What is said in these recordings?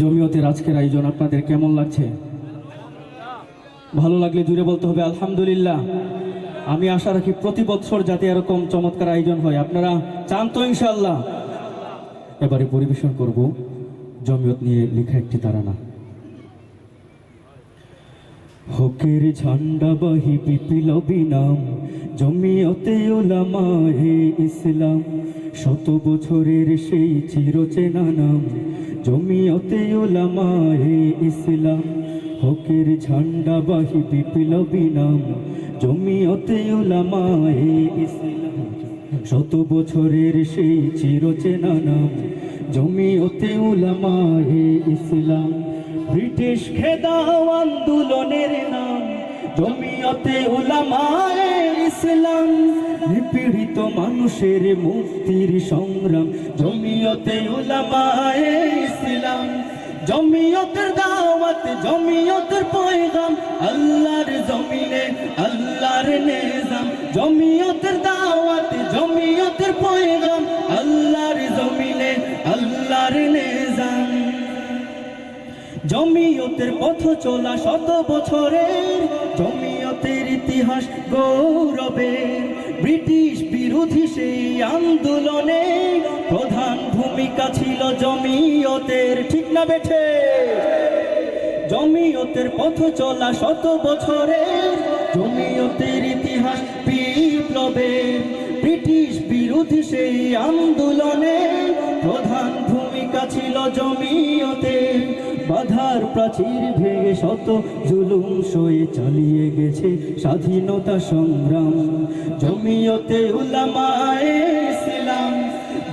জমিয়তের আজকের আয়োজন আপনাদের কেমন লাগছে? ভালো লাগলে জুড়ে বলতে হবে আলহামদুলিল্লাহ। আমি আশা রাখি প্রতি বছর যাতে এরকম চমৎকার আয়োজন হয়। আপনারা চান তো ইনশাল্লাহ এবারে পরিবেশন করব জমিয়ত নিয়ে লেখা একটি তারানা। হকের ঝান্ডা বাহি বিপ্লবী নাম জমিয়তে ইসলাম, শত বছরের সেই চিরচেনা নাম। জমিয়তে ওলামা হে ইসলাম, হকের ঝান্ডা বাহি বিপ্লবী নাম। জমিয়তে ওলামা হে ইসলাম, শত বছরের সেই চিরচেনা নাম। জমিয়তে ওলামা হে ইসলাম, ব্রিটিশ খেদাও আন্দোলনের নাম। জমিয়তে উলামায়ে ইসলাম নিপীড়িত মানুষের মুক্তির সংগ্রাম। জমিয়তে উলামায়ে ইসলাম, জমিয়তের দাওয়াত, জমিয়তের পয়গাম। আল্লাহর জমিনে, আল্লাহর নিজাম। জমিয়তের দাওয়াত, জমিয়তের পয়গাম। আল্লাহর জমিনে, আল্লাহর নিজাম। জমিয়তের পথ চলা শত বছরের, জমিয়তের ইতিহাস গৌরবের। ব্রিটিশ বিরোধী সেই আন্দোলনে প্রধান ভূমিকা ছিল জমিয়তের, ঠিক না বেঠে? জমিয়তের পথ চলা শত বছরে জমিয়তের ইতিহাস বিপ্লবে ব্রিটিশ বিরোধী সেই আন্দোলনে প্রধান ভূমিকা ছিল বাধার প্রাচীর ভেঙে শত জুলুম সয়ে চালিয়ে গেছে স্বাধীনতা সংগ্রাম। জমিয়তে উলামায়ে ইসলাম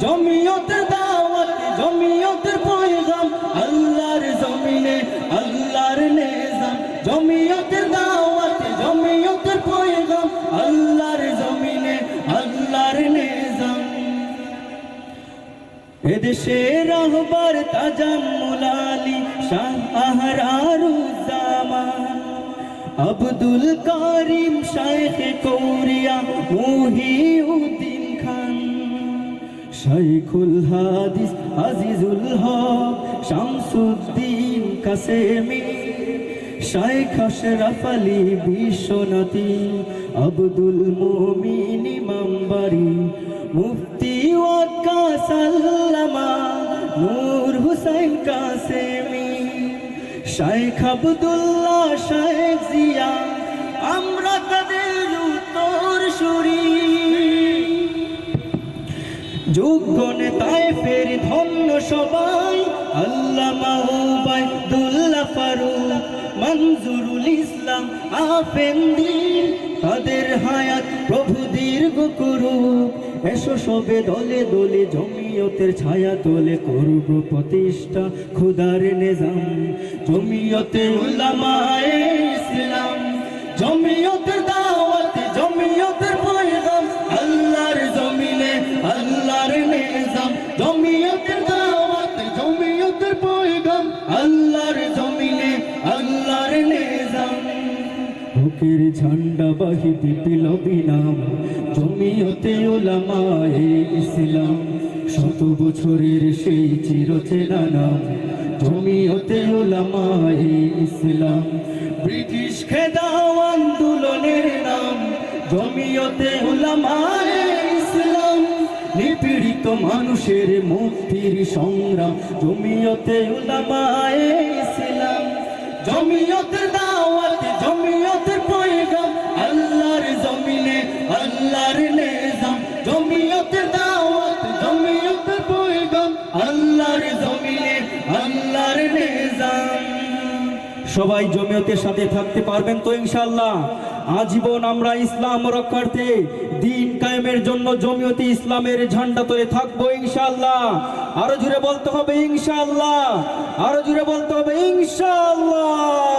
জমিয়তের দাওয়াত, জমিয়তের পয়গাম, আল্লাহর জমিনে আল্লাহর নিজাম। জমিয়তের দাওয়াত, জমিয়তের পয়গাম, আল্লাহর জমিনে আল্লাহর নিজাম। এদেশের রাহবার তাজাম্মুল আলী শাহ আহরারুজ্জামান আব্দুল কারিম শাইখ কৌরিয়া মুহিউদ্দিন খান। শাইখুল হাদিস আজিজুল হক শামসুদ্দিন কাসেমি। শাইখ আশরাফ আলী বিশ্বনাথী, আব্দুল মুমিন ইমামবাড়ি। মুফতি ওয়াক্কা সাল্লামা, নূর হুসাইন কাসেমি। শাইখ আবদুল্লাহ শাইখ জিয়া আমরা তাদের উত্তর সুরি। যোগ্য নেতায় ফের ধন্য সবাই আল্লামা ফারুক মঞ্জুরুল ইসলাম আফেন্দি, তাদের হায়াত প্রভু দীর্ঘ করুক। এসো সবে দলে দলে, জমিয়তের ছায়া তোলে করব প্রতিষ্ঠা খুদার নিজাম। জমিয়তে উলামায়ে ইসলাম, জমিয়তের দাওয়াত, জমিয়তের পয়গাম। আল্লাহর জমিনে আল্লাহর নিজাম, জমিয়তের দাওয়াত। বুকের ঝান্ডা বাহি বিপ্লবী নাম জমিয়তে ওলামায়ে ইসলাম। শত বছরের সেই চিরচেনা নাম, জমিয়তে ওলামায়ে ইসলাম। ব্রিটিশ খেদাও আন্দোলনের নাম, জমিয়তে ওলামায়ে ইসলাম। নিপীড়িত মানুষের মুক্তির সংগ্রাম, জমিয়তে উলামায়ে ইসলাম। জমিয়তে দাওয়াত নিজাম জমিয়তের দাওয়াত পয়গাম। আল্লাহর জমিনে, আল্লাহর নিজাম। সবাই জমিয়তের সাথে থাকতে পারবেন তো ইনশাল্লাহ আজীবন আমরা ইসলাম রক্ষার্থে দিন কায়েমের জন্য জমিয়তে ইসলামের ঝান্ডা তুলে থাকব ইনশাল্লাহ আরও জুড়ে বলতে হবে ইনশাল্লাহ আরও জুড়ে বলতে হবে ইনশাল্লাহ